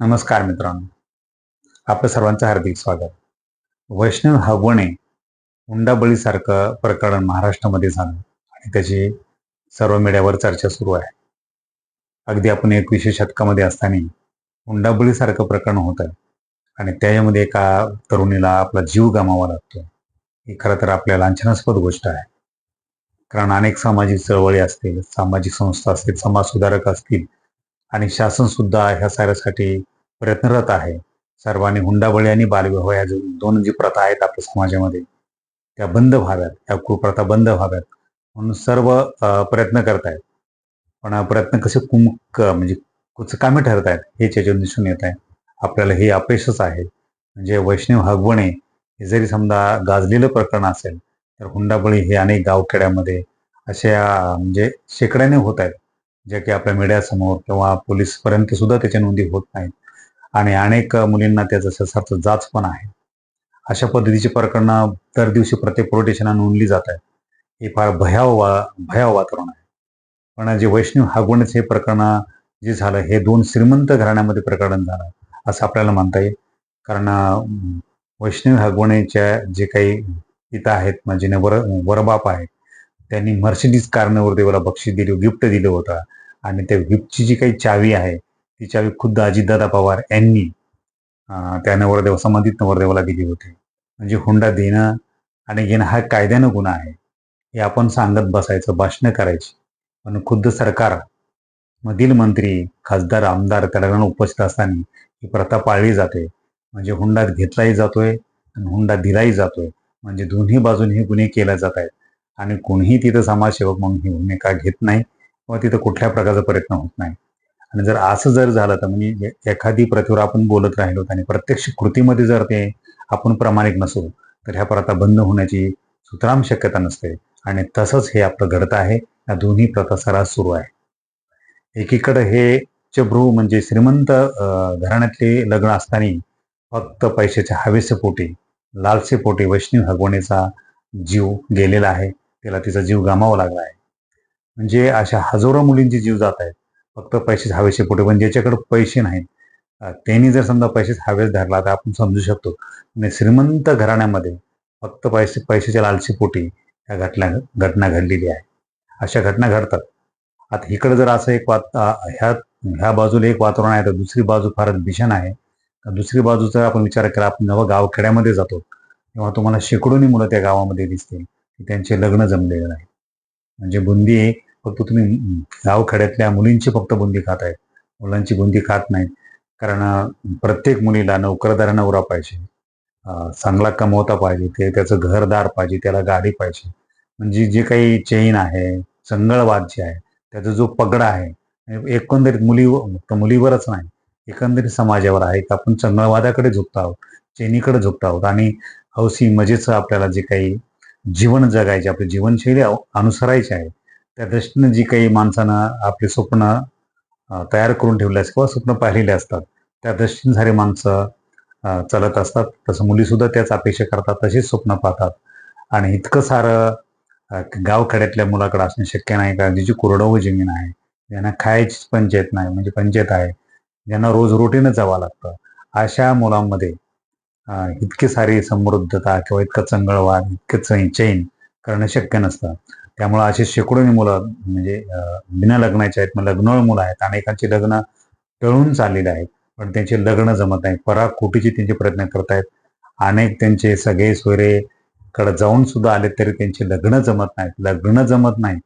नमस्कार मित्रांनो. आपलं सर्वांचं हार्दिक स्वागत. वैष्णव हगवणे हुंडाबळीसारखं प्रकरण महाराष्ट्रामध्ये झालं आणि त्याची सर्व मीडियावर चर्चा सुरू आहे. अगदी आपण एकविशे शतकामध्ये असताना हुंडाबळीसारखं प्रकरण होतं आणि त्याच्यामध्ये एका तरुणीला आपला जीव गमावा लागतो. ही खरं तर आपल्या लांछनास्पद गोष्ट आहे. कारण अनेक सामाजिक चळवळी असतील सामाजिक संस्था असतील समाजसुधारक असतील आणि शासन सुद्धा ह्या साऱ्यासाठी प्रयत्नरत आहे. सर्वांनी हुंडाबळी आणि बालविवाह या जो दोन जी प्रथा आहेत आपल्या समाजामध्ये त्या बंद व्हाव्यात या कुप्रथा बंद व्हाव्यात म्हणून सर्व प्रयत्न करत आहेत पण प्रयत्न कसे कुमक म्हणजे कुचकामे ठरत आहेत हे त्याच्यावर दिसून येत आहे आपल्याला हे अपयशच आहे. म्हणजे वैष्णव हगवणे हे जरी समजा गाजलेलं प्रकरण असेल तर हुंडाबळी हे अनेक गावखेड्यामध्ये अशा म्हणजे शेकड्याने होत आहेत जे की आपल्या मीडियासमोर किंवा पोलीसपर्यंत सुद्धा त्याच्या नोंदी होत नाहीत. आणि अनेक मुलींना त्याचं ससार्थ जाच पण आहे. अशा पद्धतीची प्रकरणं दर दिवशी प्रत्येक पोलीस स्टेशनला नोंदली जात आहेत. हे फार भयाव वा भयाव वातावरण आहे. पण जे वैष्णव हागवणच हे प्रकरण जे झालं हे दोन श्रीमंत घराण्यामध्ये प्रकरण झालं असं आपल्याला म्हणता येईल. कारण वैष्णवी वैष्णव हागवणेच्या जे काही पिता आहेत म्हणजे वर वरबाप आहेत त्यांनी मर्सिडीज कारनं देवाला बक्षीस दिली गिफ्ट दिलं होतं. आणि त्या व्हीपची जी काही चावी आहे ती चावी खुद्द अजितदादा पवार यांनी त्या नवरदेव संबंधित नवरदेवाला दिली होती. म्हणजे हुंडा देणं आणि घेणं हा कायद्यानं गुन्हा आहे. हे आपण सांगत बसायचं भाषणं करायची. पण खुद्द सरकार मधील मंत्री खासदार आमदार त्याला उपस्थित असताना ही प्रथा पाळली जाते. म्हणजे हुंडा घेतलाही जातोय आणि हुंडा दिलाही जातोय. म्हणजे दोन्ही बाजूने हे गुन्हे केले जात आहेत. आणि कोणीही तिथं समाजसेवक म्हणून ही भूमिका घेत नाही. किंवा तिथं कुठल्या प्रकारचा प्रयत्न होत नाही. आणि जर असं जर झालं तर म्हणजे एखादी प्रथेवर आपण बोलत राहिलो आणि प्रत्यक्ष कृतीमध्ये जर ते आपण प्रामाणिक नसू तर ह्या प्रथा बंद होण्याची सुतराम शक्यता नसते. आणि तसंच हे आपलं घडत आहे. या दोन्ही प्रथा सरास सुरू आहे. एकीकडे हे चभ्रू म्हणजे श्रीमंत घराण्यातले लग्न असताना फक्त पैशाच्या हवेसेपोटी लालसेपोटी वैष्णव हगवणेचा जीव गेलेला आहे. त्याला तिचा जीव गमावा लागला आहे. म्हणजे अशा हजारो मुलींचे जीव जात आहेत. फक्त पैसेच हवेचे पोटे पण ज्याच्याकडे पैसे नाहीत त्यांनी जर समजा पैसेच हवेस धरला तर आपण समजू शकतो. आणि श्रीमंत घराण्यामध्ये फक्त पैसे पैशाच्या लालसेपोटी ह्या घटना घटना घडलेली आहे. अशा घटना घडतात. आता इकडं जर असं एक वात ह्या ह्या बाजूला एक वातावरण आहे तर दुसरी बाजू फारच भीषण आहे. दुसरी बाजूचा आपण विचार केला आपण जेव्हा गावखेड्यामध्ये जातो तेव्हा तुम्हाला शेकडोनी मुलं त्या गावामध्ये दिसतील की त्यांचे लग्न जमलेले नाही. म्हणजे बुंदी एक फक्त तुम्ही गावखेड्यातल्या मुलींची फक्त बुंदी खात आहेत. मुलांची बुंदी खात नाहीत. कारण प्रत्येक मुलीला नोकरदार नवरा पाहिजे. चांगला कमवता पाहिजे. ते त्याचं घरदार पाहिजे. त्याला गाडी पाहिजे. म्हणजे जे काही चेन आहे संगळवाद जे आहे त्याचा जो पगडा आहे एकंदरीत मुली फक्त मुलीवरच नाही. एकंदरीत समाजावर आहे. की आपण चंगळवादाकडे झुकतो आहोत. चेनीकडे झुकतो आहोत. आणि हौसी मजेचं आपल्याला जे काही जीवन जगायचे आपली जीवनशैली अव- अनुसरायची आहे त्या दृष्टीनं जी काही माणसानं आपले स्वप्न तयार करून ठेवले असतात किंवा स्वप्न पाहिलेले असतात त्या दृष्टीने सारे माणसं चालत असतात. तसं मुलीसुद्धा त्याच अपेक्षा करतात तशीच स्वप्न पाहतात. आणि इतकं सारं अं, गावखेड्यातल्या मुलाकडे असणं शक्य नाही कारण जिची कोरडवं जमीन आहे ज्यांना खायचीच पंचायत नाही म्हणजे पंचायत आहे ज्यांना रोज रोटीनं जावं लागतं. अशा मुलांमध्ये इतकी सारी समृद्धता किंवा इतकं चंगळवाद इतकं चैन करणं शक्य नसतं. त्यामुळं असे शेकडोनी मुलं म्हणजे बिना लग्नाचे आहेत मग लग्नळ मुलं आहेत अनेकांची लग्न टळून चाललेली आहेत पण त्यांचे लग्न जमत नाही पराकोटीचे त्यांचे प्रयत्न करतायत. अनेक त्यांचे सगळे सोयरे कडे जाऊन सुद्धा आले तरी त्यांचे लग्न जमत नाहीत. लग्न जमत नाहीत.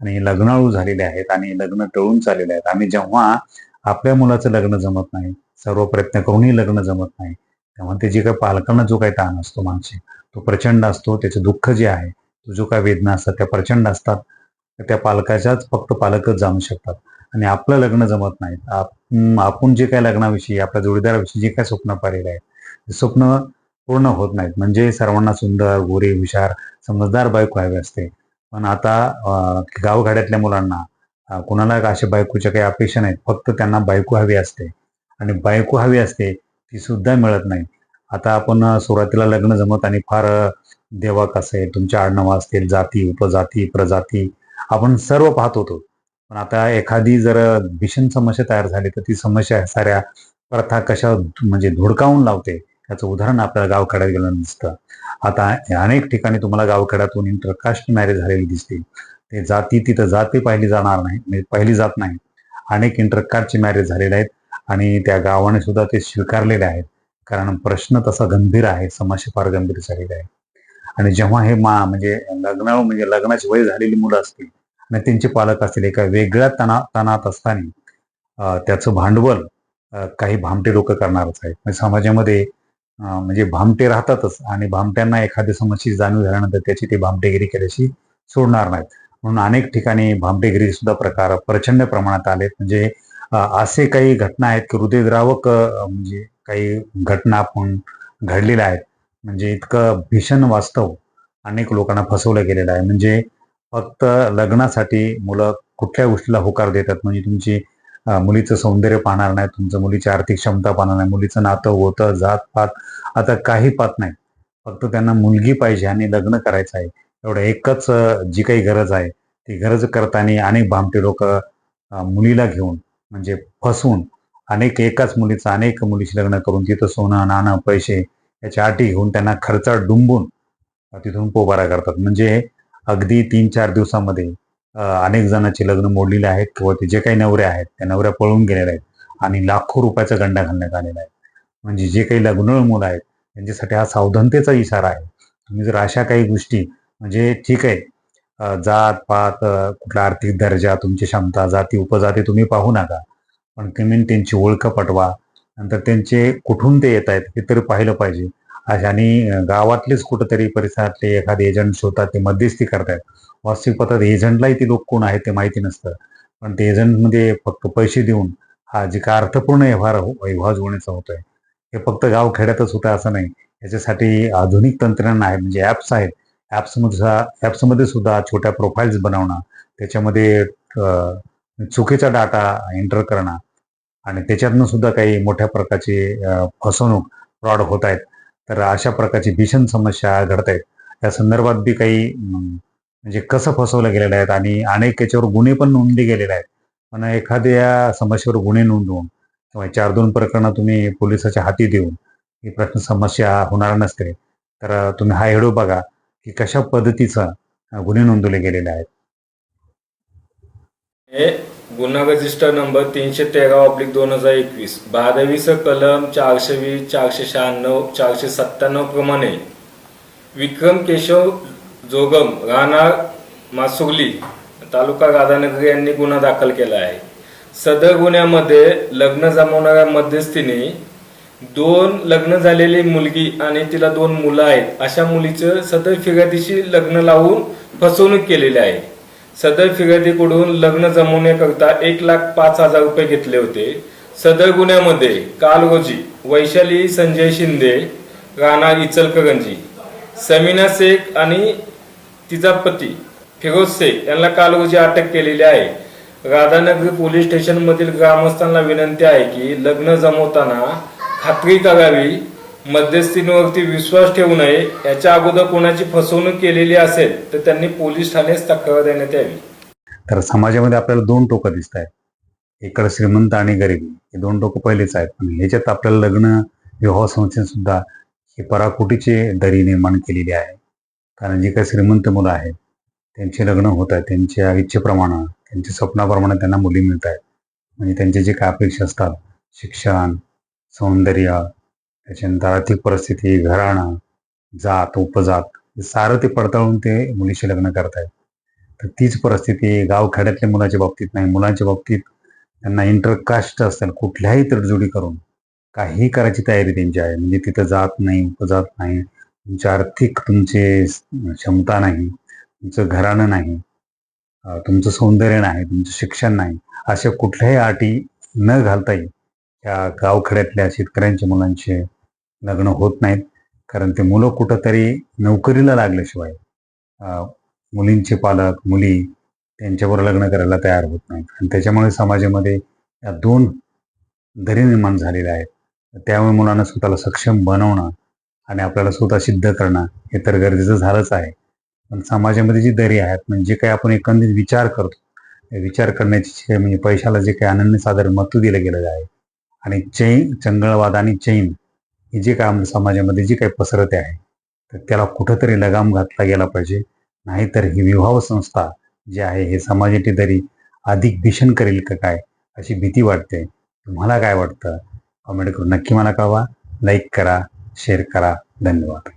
आणि लग्नाळू झालेले आहेत आणि लग्न टळून चाललेले आहेत. आणि जेव्हा आपल्या मुलाचं लग्न जमत नाही सर्व प्रयत्न करूनही लग्न जमत नाही तेव्हा ते जे काही पालकांना जो काही ताण असतो मानसिक तो प्रचंड असतो त्याचं दुःख जे आहे जो काय वेदना असतात त्या प्रचंड असतात तर त्या पालकाच्याच फक्त पालकच जाणू शकतात. आणि आपलं लग्न जमत नाही. आपण जे काय लग्नाविषयी आपल्या जोडीदाराविषयी जे काय स्वप्न पाहिलेलं आहे ते स्वप्न पूर्ण होत नाहीत. म्हणजे सर्वांना सुंदर गोरी हुशार समजदार बायको हवी असते. पण आता गावघाड्यातल्या गावगाड्यातल्या मुलांना कुणाला अशा बायकोच्या काही अपेक्षा नाहीत. फक्त त्यांना बायको हवी असते. आणि बायको हवी असते ती सुद्धा मिळत नाही. आता आपण सुरुवातीला लग्न जमत आणि फार देवा कसे तुमच्या आडनाव असतील जाती उपजाती प्रजाती आपण सर्व पाहत होतो. पण आता एखादी जर भीषण समस्या तयार झाली तर ती समस्या साऱ्या प्रथा कशा म्हणजे धुडकावून लावते याचं उदाहरण आपल्याला गावखेड्यात गेलं दिसतं आता अनेक ठिकाणी तुम्हाला गावखेड्यातून इंटरकास्ट मॅरेज झालेली दिसते. ते जाती तिथं जाती पाहिली जाणार नाही म्हणजे पाहिली जात नाही. अनेक इंटरकास्टचे मॅरेज झालेले आहेत आणि त्या गावाने सुद्धा ते स्वीकारलेले आहेत. कारण प्रश्न तसा गंभीर आहे समस्या फार गंभीर झालेली आहे. आणि जेव्हा हे मा म्हणजे लग्न म्हणजे लग्नाची वय झालेली मुलं असतील आणि त्यांचे पालक असतील एका वेगळ्या तना तणात असताना त्याचं भांडवल काही भामटे लोक करणारच आहेत. म्हणजे समाजामध्ये म्हणजे भामटे राहतातच आणि भामट्यांना एखाद्या समस्येची जाणीव झाल्यानंतर त्याची ते भामटेगिरी केल्याशी सोडणार नाहीत. म्हणून अनेक ठिकाणी भामटेगिरी सुद्धा प्रकार प्रचंड प्रमाणात आलेत. म्हणजे असे काही घटना आहेत की हृदयद्रावक म्हणजे काही घटना आपण घडलेल्या आहेत. म्हणजे इतकं भीषण वास्तव अनेक लोकांना फसवलं गेलेलं आहे. म्हणजे फक्त लग्नासाठी मुलं कुठल्या गोष्टीला होकार देतात? म्हणजे तुमची मुलीचं सौंदर्य पाहणार नाही तुमचं मुलीची आर्थिक क्षमता पाहणार नाही मुलीचं नातं होतं जात पात आता काही पाहत नाही. फक्त त्यांना मुलगी पाहिजे आणि लग्न करायचं आहे. एवढं एकच जी काही गरज आहे ती गरज करताना अनेक भामटे लोक मुलीला घेऊन म्हणजे फसवून अनेक एकाच मुलीचं अनेक मुलीशी लग्न करून तिथं सोनं नाणं पैसे याच्या अटी घेऊन त्यांना खर्च डुंबून तिथून पोबारा करतात. म्हणजे अगदी तीन चार दिवसामध्ये अनेक जणांची लग्न मोडलेले आहेत किंवा ते जे काही नवरे आहेत त्या नवऱ्या पळून गेलेल्या आहेत आणि लाखो रुपयाचा गंडा घालण्यात आलेला आहे. म्हणजे जे काही लग्नळ मुलं आहेत त्यांच्यासाठी हा सावधानतेचा इशारा आहे. तुम्ही जर अशा काही गोष्टी म्हणजे ठीक आहे जात पात कुठला आर्थिक दर्जा तुमची क्षमता जाती उपजाती तुम्ही पाहू नका. पण कमीन त्यांची ओळख पटवा. नंतर त्यांचे कुठून ते येत आहेत हे तरी पाहिलं पाहिजे. आणि गावातलेच कुठंतरी परिसरातले एखादे एजंट शोधतात ते मध्यस्थी करतायत. वास्तविक पत्रात एजंटलाही ते लोक कोण आहेत ते माहिती नसतं. पण ते एजंटमध्ये फक्त पैसे देऊन हा जे का अर्थपूर्ण व्यवहार हो, व्यवहार होण्याचा होतोय. हे फक्त गाव खेड्यातच होतं असं नाही. याच्यासाठी आधुनिक तंत्रज्ञान आहे म्हणजे ॲप्स आहेत. ॲप्समध्ये ॲप्समध्ये सुद्धा छोट्या प्रोफाईल्स बनवणं त्याच्यामध्ये चुकीचा डाटा एंटर करणं आणि त्याच्यातनं सुद्धा काही मोठ्या प्रकारची फसवणूक फ्रॉड होत आहेत. तर अशा प्रकारची भीषण समस्या घडत आहेत. या संदर्भात बी काही म्हणजे कसं फसवलं गेलेलं आहेत आणि अनेक याच्यावर गुन्हे पण नोंदले गेलेले आहेत. पण एखाद्या समस्येवर गुन्हे नोंदवून किंवा चार दोन प्रकरणं तुम्ही पोलिसाच्या हाती देऊन ही प्रश्न समस्या होणार नसते तर तुम्ही हा व्हिडिओ बघा की कशा पद्धतीचं गुन्हे नोंदवले गेलेले आहेत. गुन्हा रजिस्टर नंबर तीनशे तेरा ऑब्लिक दोन हजार एकवीस. बारावीस कलम चारशे वीस चारशे शहाण्णव चारशे सत्त्याण्णव प्रमाणे विक्रम केशव जोगम राहणार मासुर्ली तालुका राधानगरी यांनी गुन्हा दाखल केला आहे. सदर गुन्ह्यामध्ये लग्न जमवणाऱ्या मध्यस्थीने दोन लग्न झालेली मुलगी आणि तिला दोन मुलं आहेत. अशा मुलीचं सदर फिर्यादीशी लग्न लावून फसवणूक केलेली आहे. सदर फिर्यादीकडून लग्न जमवण्याकरता एक लाख पाच हजार रुपये घेतले होते. सदर गुन्ह्यामध्ये काल रोजी वैशाली संजय शिंदे राहणार इचलकरंजी समीना शेख आणि तिचा पती फिरोज शेख यांना काल रोजी अटक केलेली आहे. राधानगरी पोलीस स्टेशनमधील ग्रामस्थांना विनंती आहे की लग्न जमवताना खात्री करावी. मध्यस्थींवरती विश्वास ठेवू नये याच्या अगोदर कोणाची फसवणूक केलेली असेल तर त्यांनी पोलीस ठाण्यास तक्रार देण्यात यावी. तर समाजामध्ये आपल्याला दोन टोकं दिसत आहेत. इकडे श्रीमंत आणि गरीब. हे दोन टोकं पहिलेच आहेत. पण ह्याच्यात आपल्याला लग्न विवाह संस्थेने सुद्धा ही पराकोटीची दरी निर्माण केलेली आहे. कारण जी काही श्रीमंत मुलं आहेत त्यांचे लग्न होत आहेत त्यांच्या इच्छेप्रमाणे त्यांच्या स्वप्नाप्रमाणे त्यांना मुली मिळत आहेत. म्हणजे त्यांचे जे काय अपेक्षा असतात शिक्षण सौंदर्य त्याच्यानंतर आर्थिक परिस्थिती घराणं जात उपजात सारं ते पडताळून ते मुलीशी लग्न करतायत. तर तीच परिस्थिती गावखेड्यातल्या मुलाच्या बाबतीत नाही. मुलांच्या बाबतीत त्यांना इंटरकास्ट असतात कुठल्याही तडजोडी करून काही करायची तयारी त्यांची आहे. म्हणजे तिथं जात नाही उपजात नाही तुमची आर्थिक तुमचे क्षमता नाही तुमचं घराणं नाही तुमचं सौंदर्य नाही तुमचं शिक्षण नाही अशा कुठल्याही अटी न घालता येईल त्या गावखेड्यातल्या शेतकऱ्यांच्या मुलांचे लग्न होत नाहीत. कारण ते मुलं कुठंतरी नोकरीला लागल्याशिवाय मुलींचे पालक मुली त्यांच्यावर लग्न करायला तयार होत नाहीत. आणि त्याच्यामुळे समाजामध्ये या दोन दरी निर्माण झालेल्या आहेत. त्यामुळे मुलांना स्वतःला सक्षम बनवणं आणि आपल्याला स्वतः सिद्ध करणं हे तर गरजेचं झालंच आहे. पण समाजामध्ये जी दरी आहेत म्हणजे जे काही आपण एकंदरीत विचार करतो विचार करण्याची म्हणजे पैशाला जे काही अनन्यसाधारण महत्त्व दिलं गेलेलं आहे. आणि चैन चंगळवाद आणि चैन ही जी काय समाजामध्ये जी काही पसरते आहे तर त्याला कुठंतरी लगाम घातला गेला पाहिजे. नाहीतर ही विवाह संस्था जी आहे हे समाजाची तरी अधिक भीषण करेल का काय अशी भीती वाटते. तुम्हाला काय वाटतं? कमेंट करून नक्की मला कळवा. लाईक करा शेअर करा. धन्यवाद.